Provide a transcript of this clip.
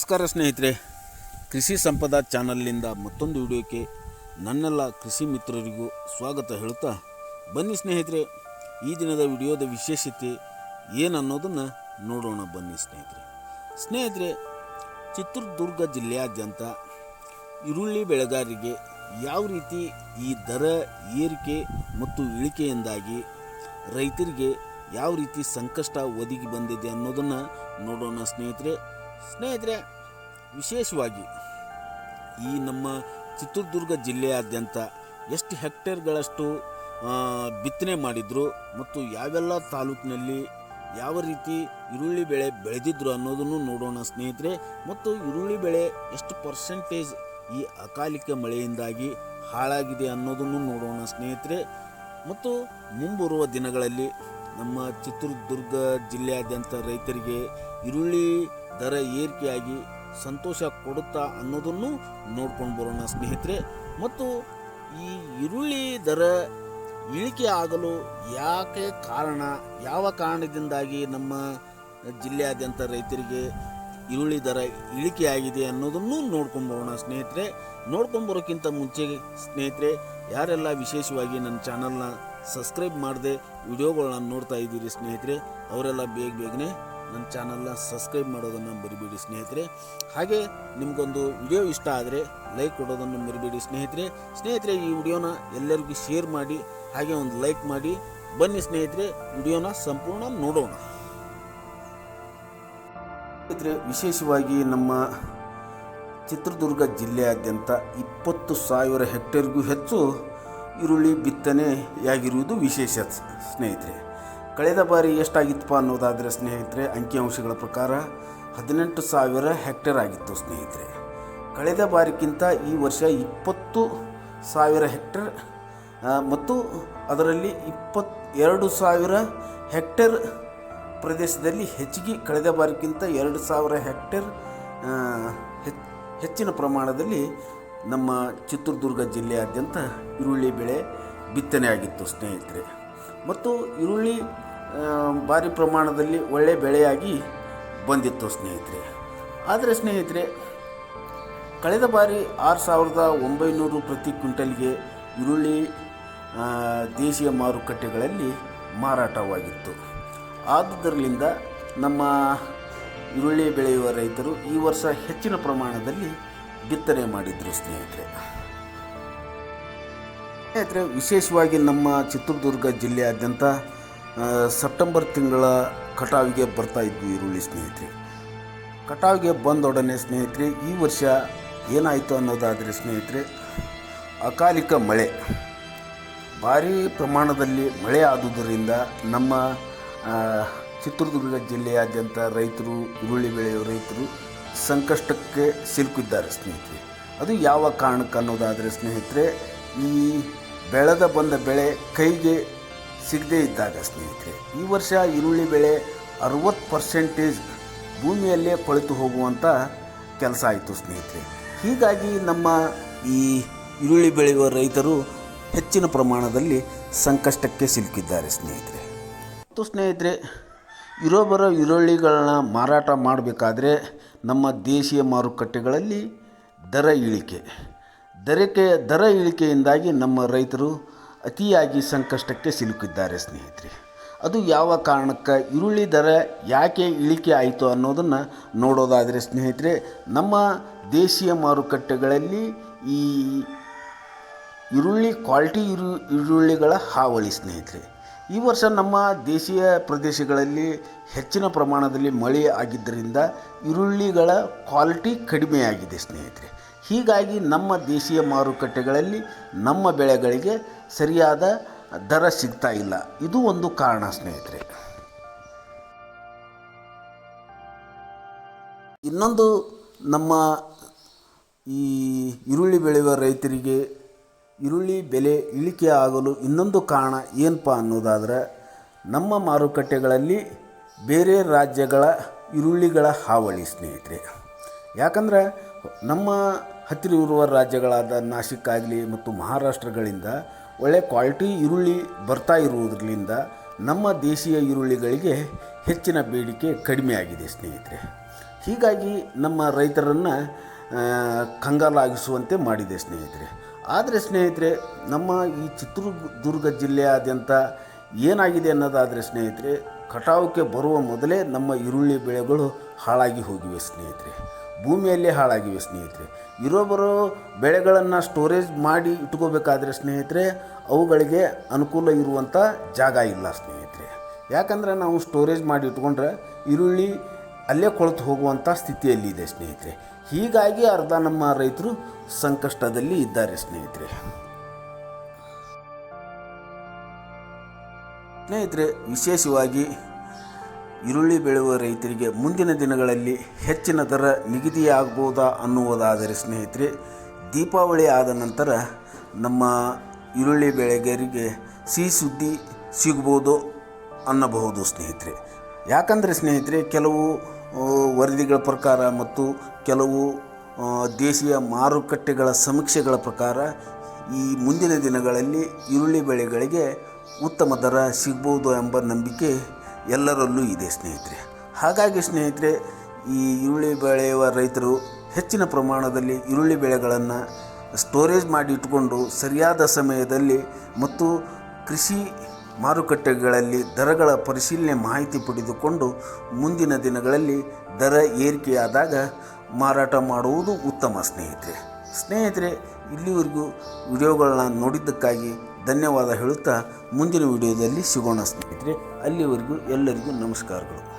ನಮಸ್ಕಾರ ಸ್ನೇಹಿತರೆ. ಕೃಷಿ ಸಂಪದ ಚಾನಲ್ನಿಂದ ಮತ್ತೊಂದು ವಿಡಿಯೋಕ್ಕೆ ನನ್ನೆಲ್ಲ ಕೃಷಿ ಮಿತ್ರರಿಗೂ ಸ್ವಾಗತ ಹೇಳುತ್ತಾ ಬನ್ನಿ ಸ್ನೇಹಿತರೆ. ಈ ದಿನದ ವಿಡಿಯೋದ ವಿಶೇಷತೆ ಏನನ್ನೋದನ್ನು ನೋಡೋಣ ಬನ್ನಿ ಸ್ನೇಹಿತರೆ. ಸ್ನೇಹಿತರೆ, ಚಿತ್ರದುರ್ಗ ಜಿಲ್ಲೆಯಾದ್ಯಂತ ಈರುಳ್ಳಿ ಬೆಳೆಗಾರರಿಗೆ ಯಾವ ರೀತಿ ಈ ದರ ಏರಿಕೆ ಮತ್ತು ಇಳಿಕೆಯಿಂದಾಗಿ ರೈತರಿಗೆ ಯಾವ ರೀತಿ ಸಂಕಷ್ಟ ಒದಗಿ ಬಂದಿದೆ ಅನ್ನೋದನ್ನು ನೋಡೋಣ ಸ್ನೇಹಿತರೆ. ಸ್ನೇಹಿತರೆ ವಿಶೇಷವಾಗಿ ಈ ನಮ್ಮ ಚಿತ್ರದುರ್ಗ ಜಿಲ್ಲೆಯಾದ್ಯಂತ ಎಷ್ಟು ಹೆಕ್ಟೇರ್ಗಳಷ್ಟು ಬಿತ್ತನೆ ಮಾಡಿದ್ರು ಮತ್ತು ಯಾವೆಲ್ಲ ತಾಲೂಕಿನಲ್ಲಿ ಯಾವ ರೀತಿ ಈರುಳ್ಳಿ ಬೆಳೆ ಬೆಳೆದಿದ್ರು ಅನ್ನೋದನ್ನು ನೋಡೋಣ ಸ್ನೇಹಿತರೆ. ಮತ್ತು ಈರುಳ್ಳಿ ಬೆಳೆ ಎಷ್ಟು ಪರ್ಸೆಂಟೇಜ್ ಈ ಅಕಾಲಿಕ ಮಳೆಯಿಂದಾಗಿ ಹಾಳಾಗಿದೆ ಅನ್ನೋದನ್ನು ನೋಡೋಣ ಸ್ನೇಹಿತರೆ. ಮತ್ತು ಮುಂಬರುವ ದಿನಗಳಲ್ಲಿ ನಮ್ಮ ಚಿತ್ರದುರ್ಗ ಜಿಲ್ಲೆಯಾದ್ಯಂತ ರೈತರಿಗೆ ಈರುಳ್ಳಿ ದರ ಏರಿಕೆಯಾಗಿ ಸಂತೋಷ ಕೊಡುತ್ತಾ ಅನ್ನೋದನ್ನು ನೋಡ್ಕೊಂಡು ಬರೋಣ, ಸ್ನೇಹಿತರೆ. ಮತ್ತು ಈ ಈರುಳ್ಳಿ ದರ ಇಳಿಕೆ ಆಗಲು ಯಾಕೆ ಕಾರಣ? ಯಾವ ಕಾರಣದಿಂದಾಗಿ ನಮ್ಮ ಜಿಲ್ಲೆಯಾದ್ಯಂತ ರೈತರಿಗೆ ಈರುಳ್ಳಿ ದರ ಇಳಿಕೆಯಾಗಿದೆ ಅನ್ನೋದನ್ನು ನೋಡ್ಕೊಂಡು ಬರೋಣ, ಸ್ನೇಹಿತರೆ. ನೋಡ್ಕೊಂಡು ಬರೋಕ್ಕಿಂತ ಮುಂಚೆ, ಸ್ನೇಹಿತರೆ, ಯಾರೆಲ್ಲ ವಿಶೇಷವಾಗಿ ನನ್ನ ಚಾನಲ್ನ ಸಬ್ಸ್ಕ್ರೈಬ್ ಮಾಡದೆ ವಿಡಿಯೋಗಳನ್ನ ನೋಡ್ತಾ ಇದ್ದೀರಿ, ಸ್ನೇಹಿತರೆ, ಅವರೆಲ್ಲ ಬೇಗ ಬೇಗನೆ ನನ್ನ ಚಾನಲ್ನ ಸಬ್ಸ್ಕ್ರೈಬ್ ಮಾಡೋದನ್ನು ಮರಿಬೇಡಿ ಸ್ನೇಹಿತರೆ. ಹಾಗೆ ನಿಮಗೊಂದು ವಿಡಿಯೋ ಇಷ್ಟ ಆದರೆ ಲೈಕ್ ಕೊಡೋದನ್ನು ಮರಿಬೇಡಿ ಸ್ನೇಹಿತರೆ. ಸ್ನೇಹಿತರೆ, ಈ ವಿಡಿಯೋನ ಎಲ್ಲರಿಗೂ ಶೇರ್ ಮಾಡಿ, ಹಾಗೆ ಒಂದು ಲೈಕ್ ಮಾಡಿ. ಬನ್ನಿ ಸ್ನೇಹಿತರೆ, ವಿಡಿಯೋನ ಸಂಪೂರ್ಣ ನೋಡೋಣ. ಸ್ನೇಹಿತರೆ, ವಿಶೇಷವಾಗಿ ನಮ್ಮ ಚಿತ್ರದುರ್ಗ ಜಿಲ್ಲೆಯಾದ್ಯಂತ ಇಪ್ಪತ್ತು ಸಾವಿರ ಹೆಕ್ಟೇರ್ಗೂ ಹೆಚ್ಚು ಈರುಳ್ಳಿ ಬಿತ್ತನೆಯಾಗಿರುವುದು ವಿಶೇಷ ಸ್ನೇಹಿತರೆ. ಕಳೆದ ಬಾರಿ ಎಷ್ಟಾಗಿತ್ತಪ್ಪ ಅನ್ನೋದಾದರೆ ಸ್ನೇಹಿತರೆ ಅಂಕಿಅಂಶಗಳ ಪ್ರಕಾರ ಹದಿನೆಂಟು ಸಾವಿರ ಹೆಕ್ಟೇರ್ ಆಗಿತ್ತು ಸ್ನೇಹಿತರೆ. ಕಳೆದ ಬಾರಿಗಿಂತ ಈ ವರ್ಷ ಇಪ್ಪತ್ತು ಸಾವಿರ ಹೆಕ್ಟೇರ್ ಮತ್ತು ಅದರಲ್ಲಿ ಇಪ್ಪತ್ ಎರಡು ಸಾವಿರ ಹೆಕ್ಟೇರ್ ಪ್ರದೇಶದಲ್ಲಿ ಹೆಚ್ಚಿಗೆ ಕಳೆದ ಬಾರಿಗಿಂತ ಎರಡು ಸಾವಿರ ಹೆಕ್ಟೇರ್ ಹೆಚ್- ಹೆಚ್ಚಿನ ಪ್ರಮಾಣದಲ್ಲಿ ನಮ್ಮ ಚಿತ್ರದುರ್ಗ ಜಿಲ್ಲೆಯಾದ್ಯಂತ ಈರುಳ್ಳಿ ಬೆಳೆ ಬಿತ್ತನೆ ಆಗಿತ್ತು ಸ್ನೇಹಿತರೆ. ಮತ್ತು ಈರುಳ್ಳಿ ಭಾರಿ ಪ್ರಮಾಣದಲ್ಲಿ ಒಳ್ಳೆಯ ಬೆಳೆಯಾಗಿ ಬಂದಿತ್ತು ಸ್ನೇಹಿತರೆ. ಆದರೆ ಸ್ನೇಹಿತರೆ, ಕಳೆದ ಬಾರಿ ಆರು ಸಾವಿರದ ಒಂಬೈನೂರು ಪ್ರತಿ ಕ್ವಿಂಟಲ್ಗೆ ಈರುಳ್ಳಿ ದೇಶೀಯ ಮಾರುಕಟ್ಟೆಗಳಲ್ಲಿ ಮಾರಾಟವಾಗಿತ್ತು. ಆದುದರಿಂದ ನಮ್ಮ ಈರುಳ್ಳಿ ಬೆಳೆಯುವ ರೈತರು ಈ ವರ್ಷ ಹೆಚ್ಚಿನ ಪ್ರಮಾಣದಲ್ಲಿ ಬಿತ್ತನೆ ಮಾಡಿದರು ಸ್ನೇಹಿತರೆ. ಸ್ನೇಹಿತರೆ, ವಿಶೇಷವಾಗಿ ನಮ್ಮ ಚಿತ್ರದುರ್ಗ ಜಿಲ್ಲೆಯಾದ್ಯಂತ ಸೆಪ್ಟೆಂಬರ್ ತಿಂಗಳ ಕಟಾವಿಗೆ ಬರ್ತಾ ಇದ್ವಿ ಈರುಳ್ಳಿ ಸ್ನೇಹಿತರೆ. ಕಟಾವಿಗೆ ಬಂದೊಡನೆ ಸ್ನೇಹಿತರೆ, ಈ ವರ್ಷ ಏನಾಯಿತು ಅನ್ನೋದಾದರೆ ಸ್ನೇಹಿತರೆ, ಅಕಾಲಿಕ ಮಳೆ. ಭಾರೀ ಪ್ರಮಾಣದಲ್ಲಿ ಮಳೆ ಆದುದರಿಂದ ನಮ್ಮ ಚಿತ್ರದುರ್ಗ ಜಿಲ್ಲೆಯಾದ್ಯಂತ ರೈತರು, ಈರುಳ್ಳಿ ಬೆಳೆಯುವ ರೈತರು ಸಂಕಷ್ಟಕ್ಕೆ ಸಿಲುಕಿದ್ದಾರೆ ಸ್ನೇಹಿತರೆ. ಅದು ಯಾವ ಕಾರಣಕ್ಕೆ ಅನ್ನೋದಾದರೆ ಸ್ನೇಹಿತರೆ, ಈ ಬೆಳೆದ ಬಂದ ಬೆಳೆ ಕೈಗೆ ಸಿಗದೇ ಇದ್ದಾಗ ಸ್ನೇಹಿತರೆ, ಈ ವರ್ಷ ಈರುಳ್ಳಿ ಬೆಳೆ ಅರುವತ್ತು ಪರ್ಸೆಂಟೇಜ್ ಭೂಮಿಯಲ್ಲೇ ಕೊಳೆತು ಹೋಗುವಂಥ ಕೆಲಸ ಆಯಿತು ಸ್ನೇಹಿತರೆ. ಹೀಗಾಗಿ ನಮ್ಮ ಈ ಈರುಳ್ಳಿ ಬೆಳೆಯುವ ರೈತರು ಹೆಚ್ಚಿನ ಪ್ರಮಾಣದಲ್ಲಿ ಸಂಕಷ್ಟಕ್ಕೆ ಸಿಲುಕಿದ್ದಾರೆ ಸ್ನೇಹಿತರೆ. ಮತ್ತು ಸ್ನೇಹಿತರೆ ಇರೋ ಬರೋ ಈರುಳ್ಳಿಗಳನ್ನ ಮಾರಾಟ ಮಾಡಬೇಕಾದ್ರೆ ನಮ್ಮ ದೇಶೀಯ ಮಾರುಕಟ್ಟೆಗಳಲ್ಲಿ ದರ ಇಳಿಕೆ. ದರಕ್ಕೆ ದರ ಇಳಿಕೆಯಿಂದಾಗಿ ನಮ್ಮ ರೈತರು ಅತಿಯಾಗಿ ಸಂಕಷ್ಟಕ್ಕೆ ಸಿಲುಕಿದ್ದಾರೆ ಸ್ನೇಹಿತರೆ. ಅದು ಯಾವ ಕಾರಣಕ್ಕೆ ಈರುಳ್ಳಿ ದರ ಯಾಕೆ ಇಳಿಕೆ ಆಯಿತು ಅನ್ನೋದನ್ನು ನೋಡೋದಾದರೆ ಸ್ನೇಹಿತರೆ, ನಮ್ಮ ದೇಶೀಯ ಮಾರುಕಟ್ಟೆಗಳಲ್ಲಿ ಈ ಈರುಳ್ಳಿ, ಕ್ವಾಲಿಟಿ ಇರು, ಈರುಳ್ಳಿಗಳ ಹಾವಳಿ ಸ್ನೇಹಿತರೆ. ಈ ವರ್ಷ ನಮ್ಮ ದೇಶೀಯ ಪ್ರದೇಶಗಳಲ್ಲಿ ಹೆಚ್ಚಿನ ಪ್ರಮಾಣದಲ್ಲಿ ಮಳೆ ಆಗಿದ್ದರಿಂದ ಈರುಳ್ಳಿಗಳ ಕ್ವಾಲಿಟಿ ಕಡಿಮೆಯಾಗಿದೆ ಸ್ನೇಹಿತರೆ. ಹೀಗಾಗಿ ನಮ್ಮ ದೇಶೀಯ ಮಾರುಕಟ್ಟೆಗಳಲ್ಲಿ ನಮ್ಮ ಬೆಳೆಗಳಿಗೆ ಸರಿಯಾದ ದರ ಸಿಗ್ತಾ ಇಲ್ಲ. ಇದು ಒಂದು ಕಾರಣ ಸ್ನೇಹಿತರೆ. ಇನ್ನೊಂದು ನಮ್ಮ ಈ ಈರುಳ್ಳಿ ಬೆಳೆಯುವ ರೈತರಿಗೆ ಈರುಳ್ಳಿ ಬೆಲೆ ಇಳಿಕೆ ಆಗಲು ಇನ್ನೊಂದು ಕಾರಣ ಏನಪ್ಪ ಅನ್ನೋದಾದರೆ, ನಮ್ಮ ಮಾರುಕಟ್ಟೆಗಳಲ್ಲಿ ಬೇರೆ ರಾಜ್ಯಗಳ ಈರುಳ್ಳಿಗಳ ಹಾವಳಿ ಸ್ನೇಹಿತರೆ. ಯಾಕಂದರೆ ನಮ್ಮ ಹತ್ತಿರ ಇರುವ ರಾಜ್ಯಗಳಾದ ನಾಸಿಕ್ ಆಗಲಿ ಮತ್ತು ಮಹಾರಾಷ್ಟ್ರಗಳಿಂದ ಒಳ್ಳೆ ಕ್ವಾಲಿಟಿ ಈರುಳ್ಳಿ ಬರ್ತಾ ಇರುವುದರಿಂದ ನಮ್ಮ ದೇಶೀಯ ಈರುಳ್ಳಿಗಳಿಗೆ ಹೆಚ್ಚಿನ ಬೇಡಿಕೆ ಕಡಿಮೆ ಆಗಿದೆ ಸ್ನೇಹಿತರೆ. ಹೀಗಾಗಿ ನಮ್ಮ ರೈತರನ್ನು ಕಂಗಾಲಾಗಿಸುವಂತೆ ಮಾಡಿದೆ ಸ್ನೇಹಿತರೆ. ಆದರೆ ಸ್ನೇಹಿತರೆ, ನಮ್ಮ ಈ ಚಿತ್ರದುರ್ಗ ಜಿಲ್ಲೆಯಾದ್ಯಂತ ಏನಾಗಿದೆ ಅನ್ನೋದಾದರೆ ಸ್ನೇಹಿತರೆ, ಕಟಾವಕ್ಕೆ ಬರುವ ಮೊದಲೇ ನಮ್ಮ ಈರುಳ್ಳಿ ಬೆಳೆಗಳು ಹಾಳಾಗಿ ಹೋಗಿವೆ ಸ್ನೇಹಿತರೆ. ಭೂಮಿಯಲ್ಲೇ ಹಾಳಾಗಿವೆ ಸ್ನೇಹಿತರೆ. ಇರೋ ಬರೋ ಬೆಳೆಗಳನ್ನು ಸ್ಟೋರೇಜ್ ಮಾಡಿ ಇಟ್ಕೋಬೇಕಾದ್ರೆ ಸ್ನೇಹಿತರೆ, ಅವುಗಳಿಗೆ ಅನುಕೂಲ ಇರುವಂಥ ಜಾಗ ಇಲ್ಲ ಸ್ನೇಹಿತರೆ. ಯಾಕಂದರೆ ನಾವು ಸ್ಟೋರೇಜ್ ಮಾಡಿ ಇಟ್ಕೊಂಡ್ರೆ ಈರುಳ್ಳಿ ಅಲ್ಲೇ ಕೊಳೆತು ಹೋಗುವಂಥ ಸ್ಥಿತಿಯಲ್ಲಿದೆ ಸ್ನೇಹಿತರೆ. ಹೀಗಾಗಿ ಅರ್ಧ ನಮ್ಮ ರೈತರು ಸಂಕಷ್ಟದಲ್ಲಿ ಇದ್ದಾರೆ ಸ್ನೇಹಿತರೆ. ಸ್ನೇಹಿತರೆ, ವಿಶೇಷವಾಗಿ ಈರುಳ್ಳಿ ಬೆಳೆಯುವ ರೈತರಿಗೆ ಮುಂದಿನ ದಿನಗಳಲ್ಲಿ ಹೆಚ್ಚಿನ ದರ ನಿಗದಿಯಾಗ್ಬೋದಾ ಅನ್ನುವುದಾದರೆ ಸ್ನೇಹಿತರೆ, ದೀಪಾವಳಿ ಆದ ನಂತರ ನಮ್ಮ ಈರುಳ್ಳಿ ಬೆಳೆಗರಿಗೆ ಸಿಹಿ ಸುದ್ದಿ ಸಿಗ್ಬೋದು ಅನ್ನಬಹುದು ಸ್ನೇಹಿತರೆ. ಯಾಕಂದರೆ ಸ್ನೇಹಿತರೆ, ಕೆಲವು ವರದಿಗಳ ಪ್ರಕಾರ ಮತ್ತು ಕೆಲವು ದೇಶೀಯ ಮಾರುಕಟ್ಟೆಗಳ ಸಮೀಕ್ಷೆಗಳ ಪ್ರಕಾರ ಈ ಮುಂದಿನ ದಿನಗಳಲ್ಲಿ ಈರುಳ್ಳಿ ಬೆಳೆಗಳಿಗೆ ಉತ್ತಮ ದರ ಸಿಗ್ಬೋದು ಎಂಬ ನಂಬಿಕೆ ಎಲ್ಲರಲ್ಲೂ ಇದೆ, ಸ್ನೇಹಿತರೆ. ಹಾಗಾಗಿ, ಸ್ನೇಹಿತರೆ, ಈ ಈರುಳ್ಳಿ ಬೆಳೆಯುವ ರೈತರು ಹೆಚ್ಚಿನ ಪ್ರಮಾಣದಲ್ಲಿ ಈರುಳ್ಳಿ ಬೆಳೆಗಳನ್ನು ಸ್ಟೋರೇಜ್ ಮಾಡಿ ಇಟ್ಟುಕೊಂಡು ಸರಿಯಾದ ಸಮಯದಲ್ಲಿ ಮತ್ತು ಕೃಷಿ ಮಾರುಕಟ್ಟೆಗಳಲ್ಲಿ ದರಗಳ ಪರಿಶೀಲನೆ ಮಾಹಿತಿ ಪಡೆದುಕೊಂಡು ಮುಂದಿನ ದಿನಗಳಲ್ಲಿ ದರ ಏರಿಕೆಯಾದಾಗ ಮಾರಾಟ ಮಾಡುವುದು ಉತ್ತಮ, ಸ್ನೇಹಿತರೆ. ಸ್ನೇಹಿತರೆ, ಇಲ್ಲಿವರೆಗೂ ವಿಡಿಯೋಗಳನ್ನ ನೋಡಿದ್ದಕ್ಕಾಗಿ ಧನ್ಯವಾದ ಹೇಳುತ್ತಾ ಮುಂದಿನ ವಿಡಿಯೋದಲ್ಲಿ ಸಿಗೋಣ ಸ್ನೇಹಿತರೆ ಅಲ್ಲಿವರೆಗೂ ಎಲ್ಲರಿಗೂ ನಮಸ್ಕಾರಗಳು.